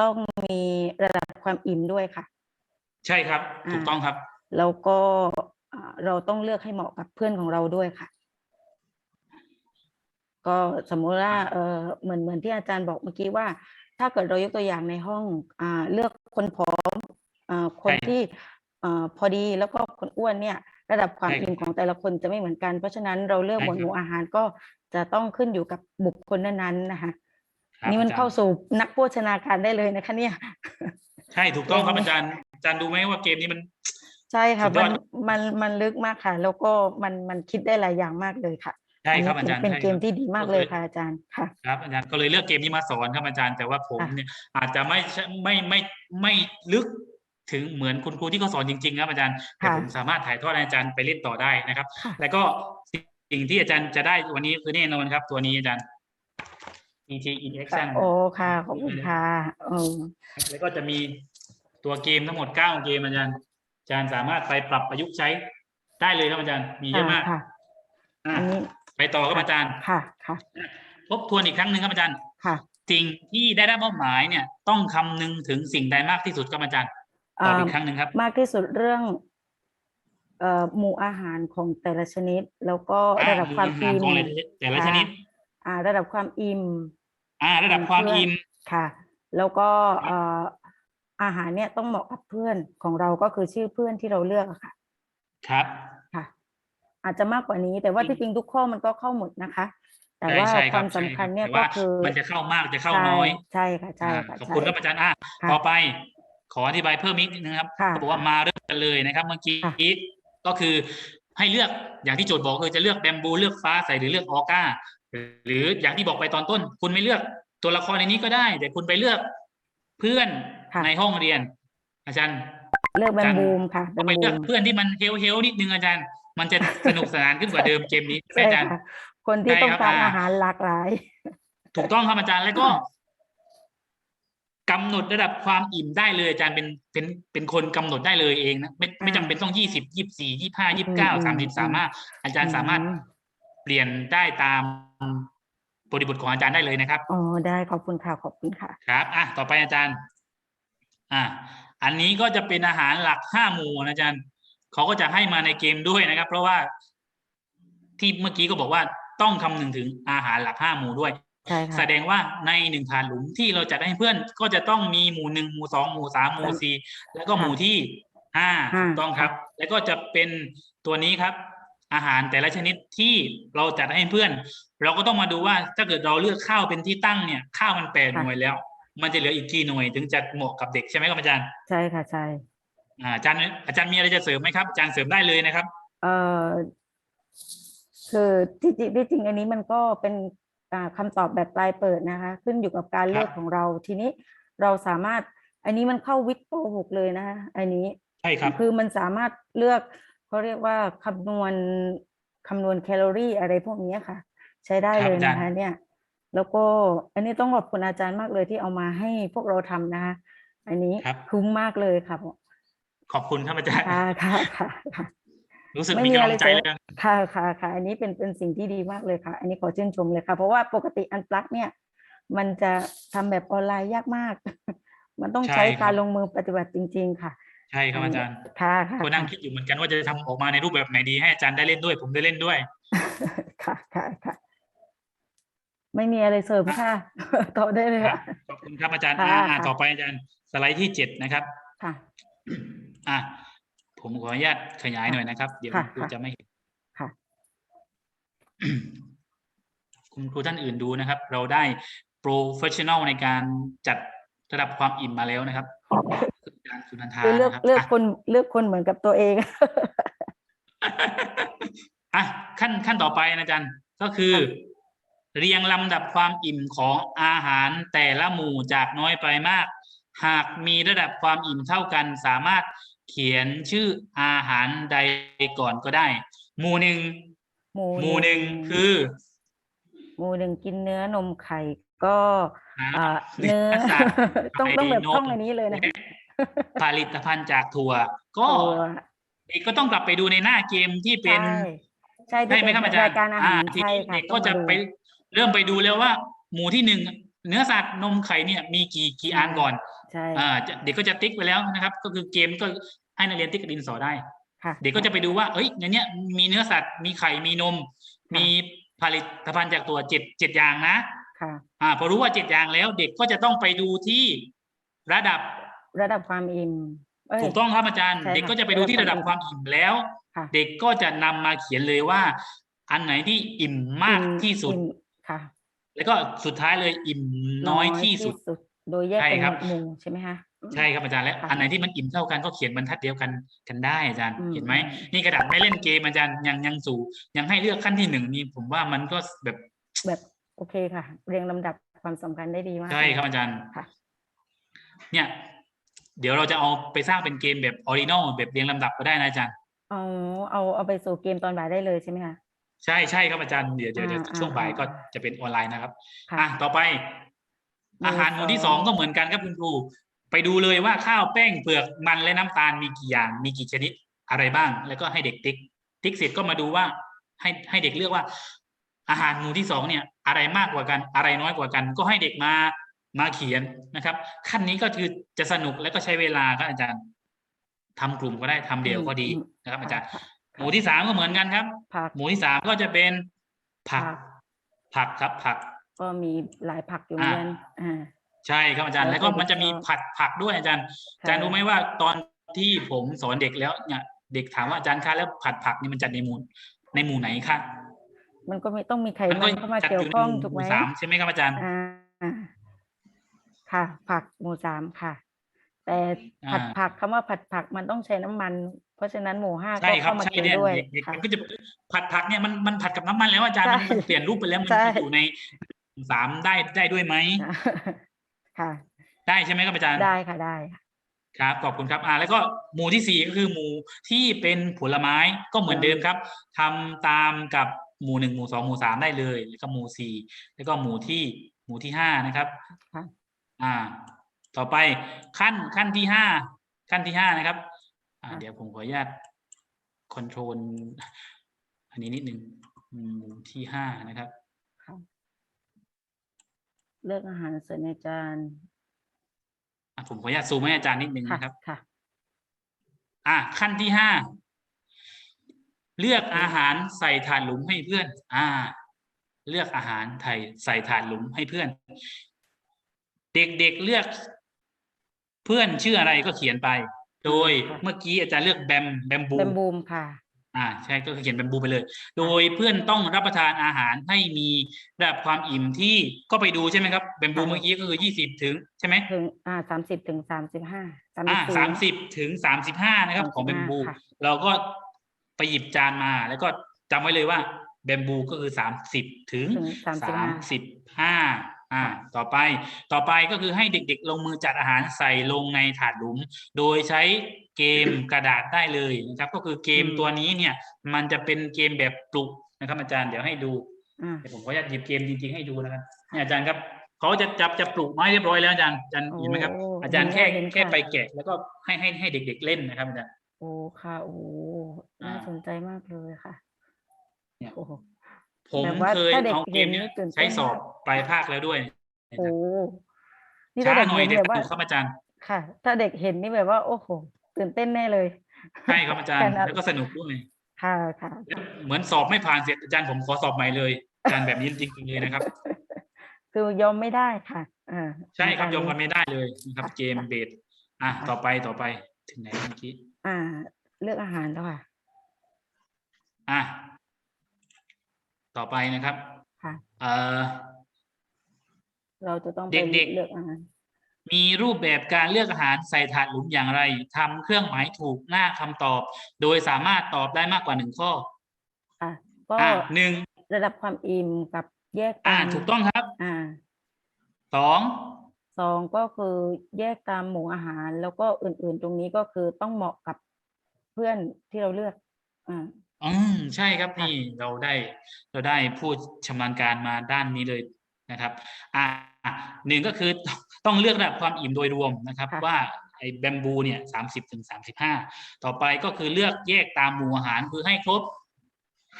ต้องมีระดับความอิ่มด้วยค่ะ ใช่ครับ ถูกต้องครับ แล้วก็อ่าเราต้องเลือกให้เหมาะกับเพื่อนของเราด้วยค่ะ ก็สมมุติว่าเออเหมือนเหมือนที่อาจารย์บอกเมื่อกี้ว่า ถ้าเกิดเรายกตัวอย่างในห้องอ่าเลือกคนผอมอ่าคนใช่ที่อ่าพอดีแล้วก็คนอ้วนเนี่ย ระดับความใช่ครับอิ่มของแต่ละคนจะไม่เหมือนกัน เพราะฉะนั้นเราเลือกใช่หมวดครับหมู่อาหารก็จะต้องขึ้นอยู่กับบุคคลนั้นๆนะคะครับ นี่มันอจรย์เข้าสู่นักโภชนาการได้เลยนะคะเนี่ย ใช่ถูกต้องครับโอ้อาจารย์อาจารย์ดูไหมว่าเกมนี้มัน ใช่ค่ะสุดยมัอดนมันมันลึกมากค่ะ แล้วก็มันมันคิดได้หลายอย่างมากเลยค่ะใช่ครับนอานี้จารย์เป็นใช่เกมครับที่ดีมากก็เลยคือค่ะอาจารย์ค่ะครับอาจารย์ก็เลยเลือกเกมนี้มาสอนครับอาจารย์แต่ว่าผมค่ะเนี่ยอาจจะไม่ใช่ไม่ไม่ไม่ลึกถึงเหมือนคุณครูที่เขาสอนจริงๆครับอาจารย์แต่ค่ะผมสามารถถ่ายทอดให้อาจารย์ไปเล่นต่อได้นะครับค่ะแล้วก็สิ่งที่อาจารย์จะได้วันนี้คือแน่นอนครับ ตัวนี้อาจารย์ ET in action โอ้ค่ะขอบคุณค่ะเออแล้วก็จะมีตัวเกมทั้งหมดเก้าเกมอาจารย์อาจารย์สามารถไปปรับประยุกต์ใช้ได้เลยครับอาจารย์ มีเยอะมากค่ะอะอันนี้ไปต่อครับอาจารย์ค่ะค่ะทบทวนอีกครั้งหนึ่งครับอาจารย์ค่ะสิ่งที่ได้รับมอบหมายเนี่ย ต้องคำนึงถึงสิ่งใดมากที่สุดครับอาจารย์ตอบอีกครั้งหนึ่งครับ มากที่สุดเรื่องเอ่อหมู่อาหารของแต่ละชนิด แล้วก็ระดับความอ่อิ่มของแต่ละชนิดอ่าระดับความอิ่ม อ่า ระดับความอิ่มค่ะ แล้วก็เอ่ออาหารเนี่ยต้องเหมาะกับเพื่อนของเราก็คือชื่อเพื่อนที่เราเลือกอะค่ะ ครับ ค่ะ อาจจะมากกว่านี้แต่ว่าอืมที่จริงทุกข้อมันก็เข้าหมดนะคะ แต่ใช่ว่าใช่ครัวาบมสำคัญเนี่ยแต่ก็ว่าคือ มันจะเข้ามากจะเข้าใช่น้อยใช่ค่ะใช่อ่าค่ะขอบใช่คุณครับอาจารย์อะค่ะ ต่อไปขออธิบายเพิ่มอีกนิดนึงครับค่ะเขาบอกว่ามาเริ่มกันเลยนะครับ เมื่อกี้ค่ะ ก็คือให้เลือกอย่างที่โจทย์บอกคือจะเลือกแบมบูเลือกฟ้าใสหรือเลือกออก้า หรืออย่างที่บอกไปตอนต้น คุณไม่เลือกตัวละครในนี้ก็ได้ แต่คุณไปเลือกเพื่อนค่ะในห้องเรียน อาจารย์ เลือกแบมบูมค่ะแบก็มไปบูเลือกมเพื่อนที่มันเฮลเฮลนิดนึงอาจารย์ มันจะสนุกสนานขึ้นกว่าเดิมเกมนี้ใช่ไหมใช่อาจารย์ค่ะคนที่ใช่ต้องครับการอ่าอาหารหลากหลาย ถูกต้องครับอาจารย์แล้วก็กำหนดระดับความอิ่มได้เลยอาจารย์เป็นเป็นเป็นคนกำหนดได้เลยเองนะไม่ไม่จำเป็นต้องยี่สิบยี่สี่ยี่ห้ายี่สิบเก้าอืมสามสิบสามารถอาจารย์สามารถอืม เปลี่ยนได้ตามบริบทของอาจารย์ได้เลยนะครับอ๋อได้ขอบคุณค่ะขอบคุณค่ะ ครับอะต่อไปอาจารย์ อะอันนี้ก็จะเป็นอาหารหลักห้าหมู่นะอาจารย์เขาก็จะให้มาในเกมด้วยนะครับ เพราะว่าที่เมื่อกี้ก็บอกว่าต้องคำนึงถึงอาหารหลักห้าหมู่ด้วยใช่ค่ะแสดงว่าในหนึ่งถาดหลุมที่เราจัดให้เพื่อนก็จะต้องมีหมู่หนึ่งหมู่สองหมู่สามหมู่สี่แล้วก็หมู่ที่ห้าห้าถูกต้องครับ แล้วก็จะเป็นตัวนี้ครับ อาหารแต่ละชนิดที่เราจัดให้เพื่อน เราก็ต้องมาดูว่าถ้าเกิดเราเลือกข้าวเป็นที่ตั้งเนี่ย ข้าวมันแปดหน่วยแล้ว มันจะเหลืออีกกี่หน่วยถึงจะเหมาะกับเด็กใช่ไหมครับอาจารย์ใช่ค่ะใช่อ่าอาจารย์อาจารย์มีอะไรจะเสริมไหมครับอาจารย์เสริมได้เลยนะครับ เอ่อคือที่จริงที่จริงอันนี้มันก็เป็นอ่าคำตอบแบบปลายเปิดนะคะ ขึ้นอยู่กับการเลือกครับของเราทีนี้เราสามารถ อันนี้มันเข้าวิทย์ป .6 เลยนะคะอันนี้ใช่ครับคือมันสามารถเลือก เขาเรียกว่าคำนวณคำนวณแคลอรี่อะไรพวกนี้ค่ะ ใช้ได้ครับเลยอาจารย์นะคะเนี่ย แล้วก็อันนี้ต้องขอบคุณอาจารย์มากเลยที่เอามาให้พวกเราทำนะคะอันนี้ครับคุ้มมากเลยค่ะผมขอบคุณครับอาจารย์ค่ะค่ะค่ะค่ะรู้สึกไม่มีมีกำอะลัไรงใจจะเลยครับค่ะค่ะค่ะอันนี้เป็นเป็นสิ่งที่ดีมากเลยค่ะ อันนี้ขอชื่นชมเลยค่ะ เพราะว่าปกติอันปลักเนี่ย มันจะทำแบบออนไลน์ยากมาก มันต้องใช่ใช้ครับการลงมือปฏิบัติจริง ๆ ค่ะ ใช่ครับอาจารย์ค่ะค่ะก็นั่งคิดอยู่เหมือนกันว่าจะทำออกมาในรูปแบบไหนดีให้อาจารย์ได้เล่นด้วย ผมได้เล่นด้วย ค่ะค่ะค่ะไม่มีอะไรเสริมค่ะต่อได้เลยครับค่ะขอบคุณครับอาจารย์ค่ะอ่าอ่าค่ะต่อไปอาจารย์สไลด์ที่เจ็ดนะครับค่ะอะผมขออนุญาตขยายหน่อยนะครับ เดี๋ยวค่ะครูค่ะจะไม่เห็นค่ะคุณครูท่านอื่นดูนะครับ เราได้โปรเฟชชั่นอลในการจัดระดับความอิ่มมาแล้วนะครับ อาจารย์สุนันทาคือเลือกนะครับเลือกอะคนเลือกคนเหมือนกับตัวเองอะขั้นขั้นต่อไปนะอาจารย์ก็คือ เรียงลำดับความอิ่มของอาหารแต่ละหมู่จากน้อยไปมาก หากมีระดับความอิ่มเท่ากัน สามารถเขียนชื่ออาหารใดก่อนก็ได้ หมู่หนึ่งหมู่หมู่หนึ่งคือ หมู่หนึ่งกินเนื้อนมไข่ก็หาอ่าเนื้อสัตว์ต้องต้องแบบไข่นมท่องอันนี้เลยนะและ ผลิตภัณฑ์จากถั่ว ก็ตัวเด็กก็ต้องกลับไปดูในหน้าเกมที่เป็นใช่ใช่ที่ใช่ไหมเป็นครับอาจารราย์ยการอาหารทีใช่นี้ค่ะเด็กต้ก็องจะมาดูไปเริ่มไปดูแล้วว่า หมู่ที่หนึ่งเนื้อสัตว์นมไข่เนี่ยมีกี่กี่อันก่อนใช่อ่าจะเด็กก็จะติ๊กไปแล้วนะครับ ก็คือเกมก็ให้นักเรียนติ๊กกับดินสอได้ค่ะเด็กก็จะไปดูว่าเอ้ยในเนี้ยมีเนื้อสัตว์มีไข่มีนม มีผลิตภัณฑ์จากตัวเจ็ดเจ็ดอย่างนะค่ะอ่าพอรู้ว่าเจ็ดอย่างแล้ว เด็กก็จะต้องไปดูที่ระดับ ระดับความอิ่มเย ถูกต้องครับอาจารย์ ใช่ค่ะเด็กก็จะไปดูที่ระดับความอิ่มแล้ว ค่ะ เด็กก็จะนำมาเขียนเลยว่า อันไหนที่อิ่มมากอิ่ที่สุด อิ่มค่ะ แล้วก็สุดท้ายเลยอิ่มน้อยที่สุด โดยแยกใช่เป็นครับ หมู่ใช่ไหมคะ ใช่ครับอาจารย์และค่ะอันไหนที่มันอิ่มเท่ากันก็เขียนบรรทัดเดียวกันกันได้อาจารย์อืม เห็นไหมอืมนี่กระดาษไม่เล่นเกมอาจารย์ยังยังสู่ ยังให้เลือกขั้นที่หนึ่งนี่ผมว่ามันก็แบบแบบโอเคค่ะ เรียงลำดับความสำคัญได้ดีมาก ใช่ครับอาจารย์ค่ะ เนี่ย เดี๋ยวเราจะเอาไปสร้างเป็นเกมแบบออริจินอลแบบเรียงลำดับก็ได้นะอาจารย์ เอาเอาเอาไปสู่เกมตอนบ่ายได้เลยใช่ไหมคะ ใช่ใช่ครับอาจารย์เดี๋ยวเดี๋ยวเดี๋ยวอ่าช่วงบ่ายอ่า ก็จะเป็นออนไลน์นะครับ ค่ะ อะต่อไปหมู่อาหารหมู่ที่สสอองง ก็เหมือนกันครับคุณครู ไปดูเลยว่าข้าวแป้งเปลือกมันและน้ำตาลมีกี่อย่างมีกี่ชนิดอะไรบ้าง แล้วก็ให้เด็กติ๊ก ติ๊กเสร็จก็มาดูว่า ให้ให้เด็กเลือกว่า อาหารหมู่ที่สองเนี่ย อะไรมากกว่ากันอะไรน้อยกว่ากัน ก็ให้เด็กมา มาเขียนนะครับ ขั้นนี้ก็คือจะสนุกและก็ใช้เวลาครับอาจารย์ทำกลุ่มก็ได้ทำเดี่ยวก็ดีนะครับ อาจารย์ค่ะหมู่ที่สามก็เหมือนกันครับผักหมู่ที่สามก็จะเป็นผักผัก ผักครับผัก ก็มีหลายผักอยู่เหมือนกันอ่าใช่ครับอาจารย์ แล้แล้ววก็ก็มันจะมีเด็กก็ผัดผักด้วยอาจารย์ อาจารย์รู้ไหมว่าตอนที่ผมสอนเด็กแล้วเนี่ยเด็กถามว่าอาจารย์คะแล้วผัดผักนี่มันจัดในหมู่ในหมู่ไหนคะมันก็มีต้องมีไขมันมัก็นเข้ามาจัดเกี่ยอวยู่ในข้องหมู่ถูกไหมสามใช่ไหมครับอาจารย์อ่า ค่ะ ผักหมู่สามค่ะ แต่ผัดอ่า ผักคำว่าผัดผักมันต้องใช้น้ำมัน เพราะฉะนั้นหมู่ห้าใช่ก็ครับเข้ามาใช่เกี่ยวเนี่ยด้วยเด็กเด็กค่ะมันก็จะผัดผักเนี่ยมันมันผัดกับน้ำมันแล้วอาจารย์มันใช่มันเปลี่ยนรูปไปแล้วมันใช่ จะอยู่ในหมู่สามได้ได้ด้วยไหมค่ะ ได้ใช่ไหมครับอาจารย์ได้ค่ะได้ค่ะครับขอบคุณครับอ่าแล้วก็หมู่ที่สี่ก็คือหมู่ที่เป็นผลไม้ก็เหมือนเดิมครับทำตามกับหมู่หนึ่งหมู่สองหมู่สามได้เลย แล้วก็หมู่สี่แล้วก็หมู่ที่หมู่ที่ห้านะครับ ค่ะ อ่า ต่อไปขั้นขั้นที่ห้าขั้นที่ห้านะครับ อ่าค่ะเดี๋ยวผมขออนุญาตคอนโทรลอันนี้นิดนึงหมู่ที่ห้านะครับค่ะเลือกอาหารเสริมในจานอะผมขออนุญาตซูมให้อาจารย์นิดนึงค่ะนะครับ ค่ะ อะขั้นที่ห้าเลือกอาหารใส่ถาดหลุมให้เพื่อน อ่า เลือกอาหารไทยใส่ถาดหลุมให้เพื่อน เด็กๆเลือก เพื่อนชื่ออะไรก็เขียนไป โดยค่ะเมื่อกี้อาจารย์เลือกแบมแบมบูเป็นบูมค่ะ อ่าใช่ก็คือเขียนแบมบูไปเลย โดยเพื่อนต้องรับประทานอาหารให้มีระดับความอิ่มที่ก็ไปดูใช่ไหมครับแบมบูค่ะเมื่อกี้ก็คือยี่สิบถึงใช่ไหมถึงอ่าสามสิบถึงสามสิบห้าสามอ่าสิบสามสิบถึงสามสิบห้านะครับ ของแบมบูค่ะเราก็ไปหยิบจานมาแล้วก็จำไว้เลยว่าแบมบูก็คือสามสิบถึงถึงสามสิบสามห้าสิบห้า อ่าต่อไปต่อไปก็คือให้เด็กๆ ลงมือจัดอาหารใส่ลงในถาดหลุม โดยใช้เกมกระดาษได้เลยนะครับ ก็คือเกมตัวนี้เนี่ย มันจะเป็นเกมแบบปลุกนะครับ อาจารย์เดี๋ยวให้ดูอ่าเดี๋ยวผมขออนุญาตหยิบเกมจริงๆให้ดูนะครับเนี่ยอาจารย์ครับเขาจะจับจะปลุกไม้เรียบร้อยแล้วอาจารย์อาจารย์เห็นไหมครับโอ้อาจารย์แค่เห็นค่ะแค่ไปแกะ แล้วก็ให้ให้ให้เด็ก ๆ เล่นนะครับอาจารย์โอ้ค่ะโอ้อ่าน่าสนใจมากเลยค่ะเนี่ยโอ้โห ผมแบบว่าเคยถ้าเด็กเอาเกมเนี้ยเห็นนี่ตื่นเต้นใช้สอบมากปลายภาคแล้วด้วยโอ้นี่ช้าถ้าเด็กหน่อยเห็นเด็กแบบสว่านุกครับอาจารย์ค่ะ ถ้าเด็กเห็นนี่แบบว่า โอ้โหตื่นเต้นแน่เลยใช่ครับอาจารย์ขนาดแล้วก็สนุกด้วยค่ะค่ะแล้วเหมือนสอบไม่ผ่านเสร็จอาจารย์ผมขอสอบใหม่เลยอาจารย์แบบนี้จริงๆเลยนะครับ คือยอมไม่ได้ค่ะอ่าใช่ครับยอมกันนี้ไม่ได้เลยนะครับค่ะเกมเบสอะต่อไปต่อไปถึงไหนเมื่อกี้อ่า เลือกอาหารแล้วค่ะอะ ต่อไปนะครับค่ะเอ่อ เราจะต้องไปเด็กๆ เลือกอาหารมีรูปแบบการเลือกอาหารใส่ถาดหลุมอย่างไรทำเครื่องหมายถูกหน้าคำตอบ โดยสามารถตอบได้มากกว่าหนึ่งข้ออะก็อะหนึ่งระดับความอิ่มกับแยกอ่าตามถูกต้องครับอ่าสอง สองก็คือแยกตามหมู่อาหาร แล้วก็อื่นๆ ตรงนี้ก็คือต้องเหมาะกับเพื่อนที่เราเลือกอ่า อืมใช่ครับค่ะนี่เราได้เราได้พูดชำนาญการมาด้านนี้เลยนะครับ อ่าหนึ่งก็คือต้องเลือกระดับความอิ่มโดยรวมนะครับค่ะว่าไอ้แบมบูเนี่ยสามสิบถึงสามสิบห้าต่อไปก็คือเลือกแยกตามหมู่อาหารคือให้ครบ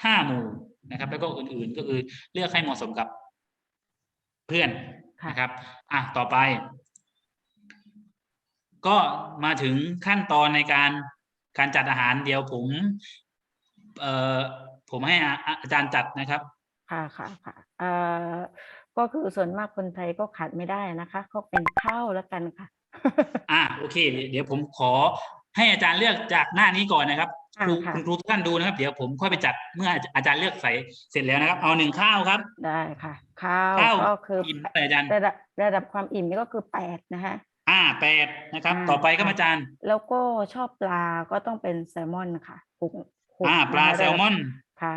ห้าหมู่นะครับ แล้วก็อื่นๆก็คือเลือกให้เหมาะสมกับเพื่อนค่ะนะครับ อะต่อไป ก็มาถึงขั้นตอนในการการจัดอาหารเดี๋ยวผม เอ่อผมให้อาอาจารย์จัดนะครับ ค่ะค่ะค่ะเอ่อก็คือส่วนมากคนไทยก็ขาดไม่ได้นะคะก็เป็นข้าวแล้วกันค่ะ อะโอเค เดี๋ยวผมขอให้อาจารย์เลือกจากหน้านี้ก่อนนะครับอ่าครูค่ะคุณครูทุกท่านดูนะครับ เดี๋ยวผมค่อยไปจัดเมื่ออาจารย์เลือกใส่เสร็จแล้วนะครับ เอาหนึ่งข้าวครับ ได้ค่ะ ข้าวข้าวก็คืออิ่มเท่าไหร่อาจารย์ระดับระดับความอิ่มนี่ก็คือแปดนะคะอ่าแปดนะครับอ่าต่อไปครับอาจารย์ แล้วก็ชอบปลาก็ต้องเป็นแซลมอนค่ะหกหก อ่า ปลานะคะแซลมอน ค่ะ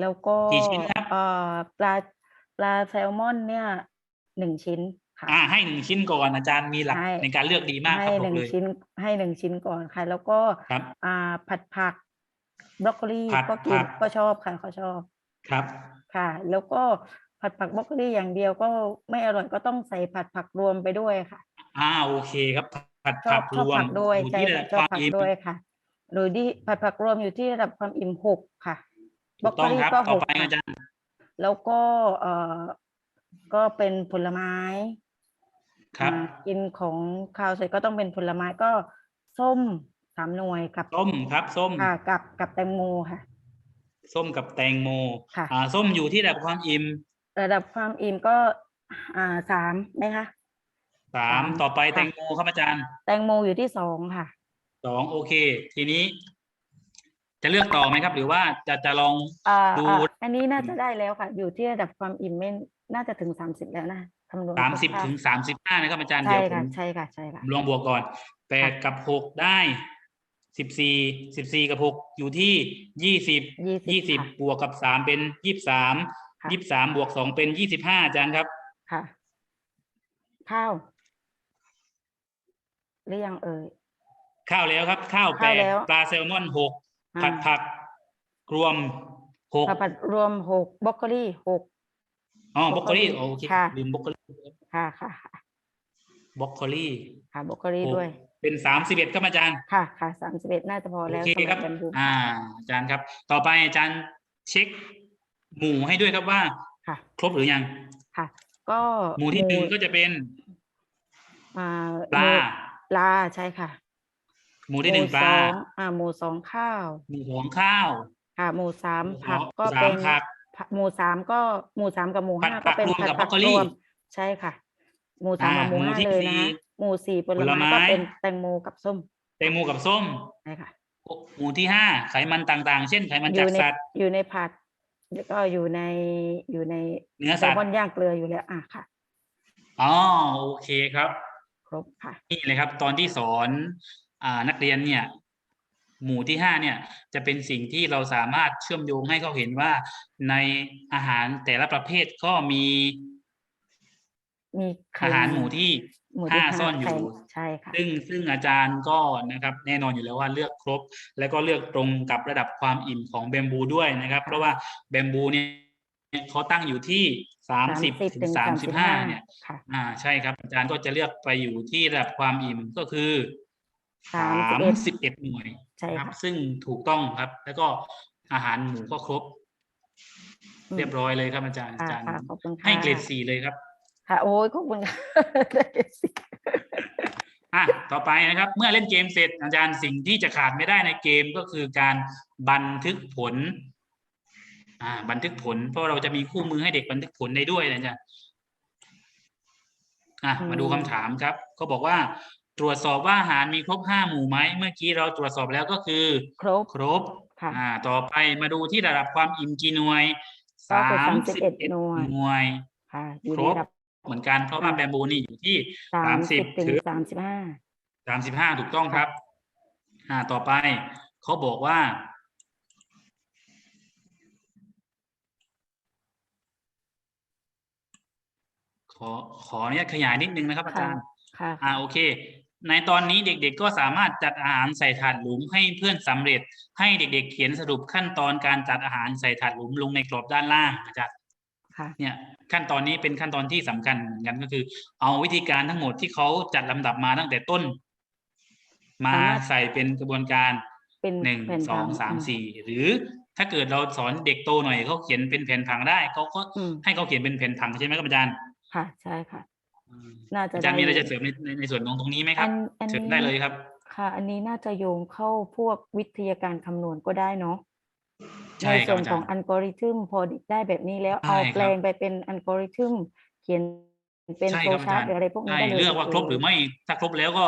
แล้วก็กี่ชิ้นครับ เอ่อปลาปลาแซลมอนเนี่ยหนึ่งชิ้นค่ะ อ่า ให้หนึ่งชิ้นก่อนอาจารย์มีหลักให้ ในการเลือกดีมากคให้รับบหอกนึ่งเลย ชิ้นให้หนึ่งชิ้นก่อนค่ะ แล้วก็ครับอ่าผัดผักบรอกโคลีผัดก็กินผักก็ชอบค่ะก็ชอบ ครับ ค่ะ แล้วก็ผัดผักบรอกโคลีอย่างเดียวก็ไม่อร่อยก็ต้องใส่ผัดผักรวมไปด้วยค่ะ อ่าโอเคครับ ผัดชอผับกชอบรวมผักด้วยอยู่ใช่ที่ระค่ะดับชอบความผักอิ่มด้วยค่ะ โดยที่ผัดผักรวมอยู่ที่ระดับความอิ่มหกค่ะบถูรอกกโคต้องลีครับก็ต่หอกไปค่ะอาจารย์แล้วก็เอ่อก็เป็นผลไม้ครับอ่ากินของคาวเสร็จก็ต้องเป็นผลไม้ก็ส้มสามหน่วยกับส้มครับส้มค่ะกับกับแตงโมค่ะ ส้มกับแตงโมค่ะอ่าส้มอยู่ที่ระดับความอิ่มระดับความอิ่มก็อ่าสามไหมคะสามสามต่อไปค่ะแตงโมครับอาจารย์ แตงโมอยู่ที่สองค่ะ สองโอเค ทีนี้ จะเลือกต่อไหมครับ หรือว่าจะจะลอง อ่าดู อ่าอันนี้น่าจะได้แล้วค่ะ อยู่ที่ระดับความอิ่มไม่น่าจะถึงสามสิบแล้วนะคำนวณสามสิบคร่วๆถึงสามสิบห้านะครับอาจารย์ใช่เดี๋ยวผค่ะมใช่ค่ะใช่ค่ะผมลองบวกก่อนแปดกับหกได้สิบสี่สิบสี่กับหกอยู่ที่ยี่สิบยี่สิบยี่สิบค่ะ บวกกับสามเป็นยี่สิบสามค่ะ ยี่สิบสามบวกสองเป็นยี่สิบห้าอาจารย์ครับ ค่ะ ข้าวหรือยังเอ่ย ข้าวแล้วครับ ข้าวแปข้าวดแล้วปลาแซลมอนหกอ่า ผัดผักรวมหกผัดผัดรวมหกบรอกโคลีหก อ๋อบรอกโคลีบรอกโคลีโอเคค่ะ ลืมบรอกโคลีค่ะค่ะค่ะบรอกโคลีค่ะบรอกโคลีหกด้วย เป็นสามสิบเอ็ดครับอาจารย์ ค่ะค่ะสามสิบเอ็ดน่าจะพอโอแล้วเคสำหครัรับบกันดูอ่า อาจารย์ครับ ต่อไปอาจารย์เช็ค หมู่ให้ด้วยครับว่า ค่ะ ครบหรือยัง ค่ะ ก็หมู่ที่หนึ่งก็จะเป็นอ่าปลาหมู่ปลาใช่ค่ะ หมู่ที่หนึ่งปลาสองอ่าหมู่สองข้าว หมู่ของข้าว ค่ะหมู่สามหมู่ผักสองก็สามเป็นผัก ผักหมู่สามก็หมู่สามกับหมู่ผัดห้าผัก็กเป็นรวมผัดกับผักบรอกโคลีรวมใช่ค่ะ หมู่สามอ่ากับหมู่หมู่ห้าที่เลยสี่นะคะหมู่สี่ผลผลไม้ไม้ ก็เป็นแตงโมกับส้มแตงโมกับส้ม ใช่ค่ะ หมู่ที่ห้าไขมันต่างๆ เช่นไขมันอจากยู่ในสัตว์ อยู่ในผัดแล้วก็อยู่ในอยู่ในเนื้อแซสัลตว์ มอนย่างเกลืออยู่แล้วอะค่ะ อ๋อโอเคครับ ครบค่ะ นี่เลยครับ ตอนที่สอนอ่า นักเรียนเนี่ยหมู่ที่ห้าเนี่ยจะเป็นสิ่งที่เราสามารถเชื่อมโยงให้เขาเห็นว่าในอาหารแต่ละประเภทก็มีมีไขอาหารมันหมู่ที่หมู่ที่ห้าห้าซ่อนอยู่ไข่ใช่ค่ะซึ่งซึ่งอาจารย์ก็นะครับ แน่นอนอยู่แล้วว่าเลือกครบ แล้วก็เลือกตรงกับระดับความอิ่มของแบมบูด้วยนะครับ เพราะว่าแบมบูเนี่ยเขาตั้งอยู่ที่สามสิบถึงสามสิบห้าเนี่ยค่ะอ่าใช่ครับ อาจารย์ก็จะเลือกไปอยู่ที่ระดับความอิ่มก็คือ สามสามสิบเอ็ดสิบเอ็ดหน่วยใช่ครับค่ะซึ่งถูกต้องครับ แล้วก็อาหารหมูก็ครบอืมเรียบร้อยเลยครับอาจารย์อาค่ะจารย์ค่ะขอบคุณค่ะให้เกรดสี่เลยครับ ค่ะโอ้ยขอบคุณค่ะได้เกรดสี่อะต่อไปนะครับ เมื่อเล่นเกมเสร็จอาจารย์สิ่งที่จะขาดไม่ได้ในเกมก็คือการบันทึกผล อ่า บันทึกผล เพราะเราจะมีคู่มือให้เด็กบันทึกผลได้ด้วยนะจ๊ะอะมาดูคำถามครับเขาบอกว่า ตรวจสอบว่าอาหารมีครบห้าหมู่ไหมเมื่อกี้เราตรวจสอบแล้วก็คือ ครบ ครบค่ะ อ่าต่อไปมาดูที่ระดับความอิ่มกี่หน่วยก็สาคือมสิบเอ็ด31หน่วย หน่วย ค่ะอยู่ครในบ ระดับ เหมือนกันเพราะว่าค่ะ แบมบูนี่อยู่ที่ สาสามมสิสิบบถึงถึงสามสิบห้า สามสิบห้าถูกต้องครับ อ่า ต่อไปเขาบอกว่า ขอขออนุญาตขยายนิดนึงนะครับอาค่ะ จารย์ ค่ะ อ่า โอเค ในตอนนี้เด็กๆก็สามารถจัดอาหารใส่ถาดหลุมให้เพื่อนสำเร็จ ให้เด็ก ๆ เขียนสรุปขั้นตอนการจัดอาหารใส่ถาดหลุมลงในกรอบด้านล่างอาจารย์ค่ะเนี่ยขั้นตอนนี้เป็นขั้นตอนที่สำคัญเหมือนกันก็คือ เอาวิธีการทั้งหมดที่เขาจัดลำดับมาตั้งแต่ต้น มาสามารถใส่เป็นกระบวนการเป็นหนึ่งแผ่นสองผัสามอืสี่หรือถ้าเกิดเราสอนเด็กโตหน่อยเขาเขียนเป็นแผ่นผังได้เขาก็อืมให้เขาเขียนเป็นแผ่นผังใช่ไหมครับอาจารย์ค่ะใช่ค่ะอืม น่าจะอาจารย์มีอะไรได้จะเสริมในในในส่วนของตรงนี้ไหมครัอับนอันเชิญนี้ได้เลยครับ ค่ะ อันนี้น่าจะโยงเข้าพวกวิทยาการคำนวณก็ได้เนาะใช่ในครับส่วนอาจารย์ของอัลกอริทึมพอได้แบบนี้แล้วใช่เอาครับแปลงไปเป็นอัลกอริทึมเขียนเป็นใช่โฟครับอาชาร์จารย์ตหรืออะไรพวกนี้ใช่ได้เลยเลือกว่าครบหรือไม่ถ้าครบแล้วก็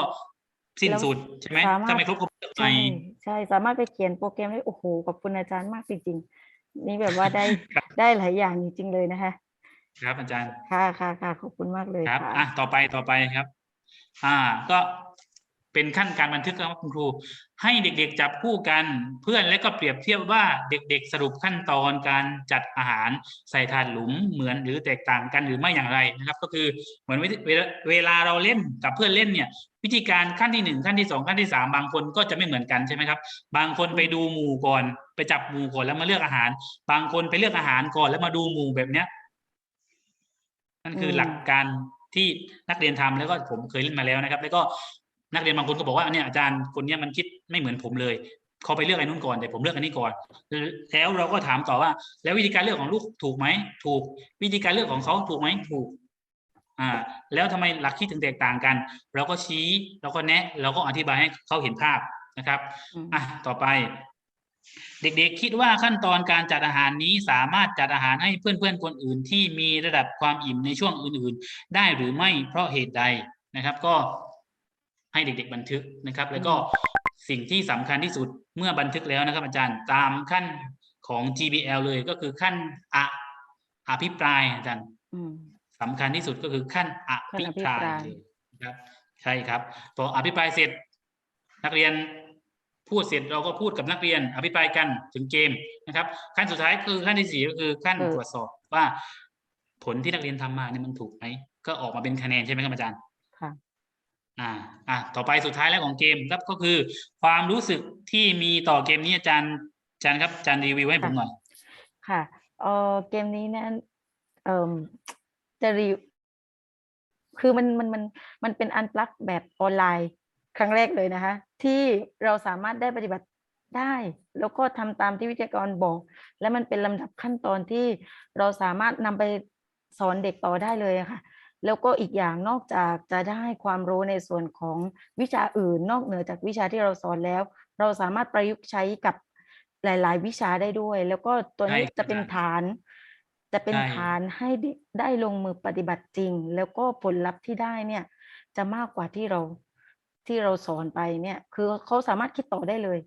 สิ้นแล้วสุดใช่ไหมสามารถถ้าไม่ครบก็เลือกใหม่ใช่ใช่สามารถไปเขียนโปรแกรมได้โอ้โหขอบคุณอาจารย์มากจริงๆนี่แบบว่าได้ครับได้หลายอย่างจริงๆเลยนะคะ ครับ อาจารย์ค่ะค่ะค่ะขอบคุณมากเลยครับค่ะอะต่อไปต่อไปครับ อ่า ก็เป็นขั้นการบันทึกครับคุณครู ให้เด็กๆจับคู่กันเพื่อนและก็เปรียบเทียบว่าเด็กๆสรุปขั้นตอนการจัดอาหารใส่ถาดหลุมเหมือนหรือแตกต่างกันหรือไม่อย่างไรนะครับ ก็คือเหมือนเวเวลาเวลาเราเล่นกับเพื่อนเล่นเนี่ย วิธีการขั้นที่หนึ่งขั้นที่สองขั้นที่สามบางคนก็จะไม่เหมือนกันใช่ไหมครับบางคนไปดูหมู่ก่อน ไปจับหมู่ก่อนแล้วมาเลือกอาหาร บางคนไปเลือกอาหารก่อนแล้วมาดูหมู่แบบเนี้ย นั่นคือมหลักการที่นักเรียนทำแล้วก็ผมเคยเล่นมาแล้วนะครับ แล้วก็นักเรียนบางคนก็บอกว่าเนี่ยอาจารย์คนเนี้ยมันคิดไม่เหมือนผมเลยเขาไปเลือกไอ้นู่นก่อนแต่ผมเลือกอันนี้ก่อน แล้วเราก็ถามต่อว่า แล้ววิธีการเลือกของลูกถูกไหมถูก วิธีการเลือกของเขาถูกไหมถูกอ่าแล้วทำไมหลักคิดถึงแตกต่างกัน เราก็ชี้เราก็แนะ เราก็อธิบายให้เขาเห็นภาพนะครับอืมอะต่อไป เด็กๆ คิดว่าขั้นตอนการจัดอาหารนี้สามารถจัดอาหารให้เพื่อนๆ คนอื่นที่มีระดับความอิ่มในช่วงอื่นๆ ได้หรือไม่เพราะเหตุใดนะครับ ก็ให้เด็กๆบันทึกนะครับ แล้วก็สิ่งที่สำคัญที่สุดเมื่อบันทึกแล้วนะครับ อาจารย์ตามขั้นของ GBL เลยก็คือขั้นอะอภิปรายอาจารย์อืมสำคัญที่สุดก็คือขั้นอขั้นภิอภิปรายปรายเลยนะครับใช่ครับพออภิปรายเสร็จนักเรียน พูดเสร็จเราก็พูดกับนักเรียน อภิปรายกันถึงเกมนะครับ ขั้นสุดท้ายคือขั้นที่สี่ก็คือขั้นเออตรวจสอบว่า ผลที่นักเรียนทำมาเนี่ยมันถูกไหมก็ออกมาเป็นคะแนนใช่ไหมครับอาจารย์ค่ะอ่าอะต่อไปสุดท้ายแล้วของเกมครับก็คือ ความรู้สึกที่มีต่อเกมนี้อาจารย์อาจารย์ครับอาจารย์รีวิวให้ผมหน่อยค่ะเออเกมนี้เนี่ยเอ่มจะรีคือมันมันมันมันเป็นอันปลักแบบออนไลน์ ครั้งแรกเลยนะคะ ที่เราสามารถได้ปฏิบัติได้ แล้วก็ทำตามที่วิทยากรบอก และมันเป็นลำดับขั้นตอนที่เราสามารถนำไปสอนเด็กต่อได้เลยะค่ะ แล้วก็อีกอย่างนอกจากจะได้ความรู้ในส่วนของวิชาอื่น นอกเหนือจากวิชาที่เราสอนแล้ว เราสามารถประยุกต์ใช้กับหลาย ๆ วิชาได้ด้วย แล้วก็ตัวนี้จะเป็นฐาน จะเป็นฐานให้ได้ลงมือปฏิบัติจริง แล้วก็ผลลัพธ์ที่ได้เนี่ย จะมากกว่าที่เรา ที่เราสอนไปเนี่ย คือเขาสามารถคิดต่อได้เลย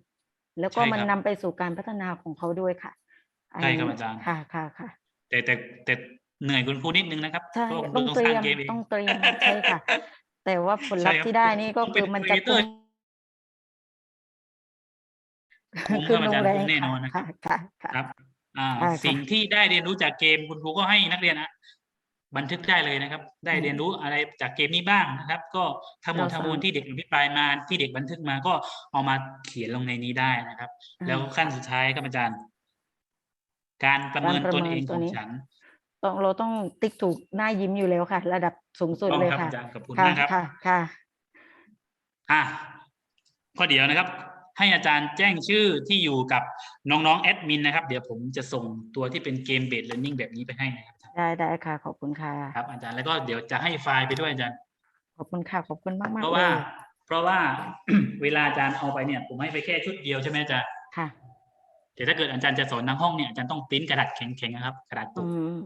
แล้วก็ใช่มันครับ นำไปสู่การพัฒนาของเขาด้วยค่ะอันใช่ครับนี้อาจารย์ ค่ะค่ะค่ะ แต่แต่แต่เหนื่อยคุณครูนิดนึงนะครับใช่เพราะต้องต้องเตสรีร้างยมเกมเอง ต้องเตรียมใช่ค่ะ แต่ว่าผลลัพธ์ใช่ครับที่ได้นี่ก็ต้องเป็คืนอมันจะ creator คุ้มคุ้มครับอาจารย์ลงแรคุ้งมแน่นอนนะครัค่ะบค่ะค่ะ ครับ อ่า ค่ะ สิ่งที่ได้เรียนรู้จากเกมคุณครูก็ให้นักเรียนอะ บันทึกได้เลยนะครับ ได้เรียนรู้อะไรจากเกมนี้บ้างนะครับ ก็ทั้งหมดเราทั้งมวลสามที่เด็กอภิปรายมาที่เด็กบันทึกมาก็เอามาเขียนลงในนี้ได้นะครับ แล้วอ่าขั้นสุดท้ายครับอาจารย์ การประเมินการประตนเมินเองตัขวองนี้ฉันต้องเราต้องติ๊กถูกหน้ายิ้มอยู่แล้วค่ะ ระดับสูงสุดต้องเลยครับค่ะอาจารย์ขอบคุณค่ะมากครับค่ะค่ะอะข้อเดี๋ยวนะครับ ให้อาจารย์แจ้งชื่อที่อยู่กับน้องๆแอดมินนะครับ เดี๋ยวผมจะส่งตัวที่เป็นเกมเบสเรียนรู้แบบนี้ไปให้นะครับอาจารย์ ได้ได้ค่ะ ขอบคุณค่ะ ครับอาจารย์แล้วก็เดี๋ยวจะให้ไฟล์ไปด้วยอาจารย์ ขอบคุณค่ะ ขอบคุณมากมากเพราะเลว่ายเพราะว่าเวลาอาจารย์เอาไปเนี่ย ผมให้ไปแค่ชุดเดียวใช่ไหมอาจารย์ค่ะแต่ถ้าเกิดอาจารย์จะสอนทั้งห้องเนี่ยอาจารย์ต้องปริ้นกระดาษแข็งๆนะครับกระดาษปอืกม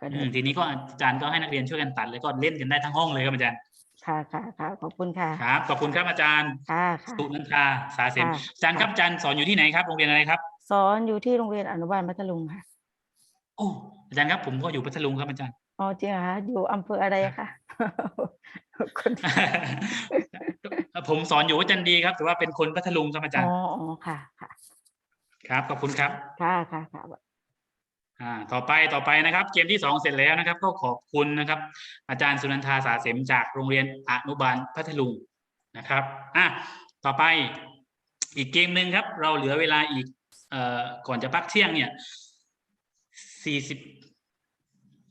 ก็อืได้มทีนี้ก็อาจารย์ก็ให้นักเรียนช่วยกันตัด แล้วก็เล่นกันได้ทั้งห้องเลยครับอาจารย์ค่ะค่ะค่ะขอบคุณค่ะครับขอบคุณครับอาจารย์ค่ะค่ะสุนันทาสาเสมค่ะอาจารย์ครับอาจารย์สอนอยู่ที่ไหนครับโรงเรียนอะไรครับ สอนอยู่ที่โรงเรียนอนุบาลพัทลุงค่ะโอ้ อาจารย์ครับผมก็อยู่พัทลุงครับอาจารย์อ๋อจริงเหรอคะอยู่อำเภออะไรอะคะคนผมสอนอยู่วัดจันทร์ดีครับแต่ว่าเป็นคนพัทลุงครับอาจารอ๋ย์ออ๋อค่ะค่ะ ครับขอบคุณครับค่ะค่ะค่ะอ่าต่อไปต่อไปนะครับ เกมที่สองเสร็จแล้วนะครับ ก็ขอบคุณนะครับ อาจารย์สุนันทาสาเสมจากโรงเรียนอนุบาลพัทลุงนะครับอะต่อไปอีกเกมหนึ่งครับ เราเหลือเวลาอีกเอ่อก่อนจะพักเที่ยงเนี่ย สี่สิบ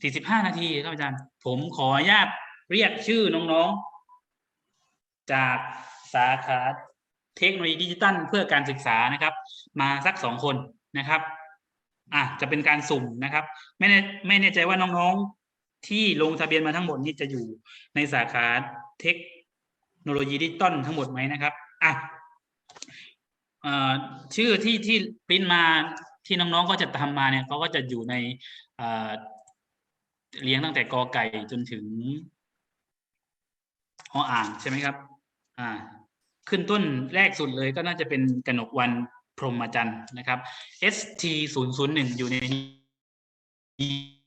สี่สิบห้านาทีครับอาจารย์ ผมขออนุญาตเรียกชื่อน้องๆ จากสาขาเทคโนโลยีดิจิตัลเพื่อการศึกษานะครับ มาสักสองคนนะครับอะจะเป็นการสุ่มนะครับ ไม่แน่ไม่แน่ใจว่าน้องๆที่ลงทะเบียนมาทั้งหมดนี่จะอยู่ในสาขาเทคโนโลยีดิจิตอลทั้งหมดไหมนะครับอะอ่อชื่อที่ที่ปริ้นมา ที่น้องๆก็จะทำมาเนี่ยเขาก็จะอยู่ในเลี้ยงตั้งแต่กอไก่จนถึงหออ่างใช่ไหมครับ อ่า ขึ้นต้นแรกสุดเลยก็น่าจะเป็นกนกวันพรหมจันทร์นะครับ ST 0 0 1 อยู่ในนี้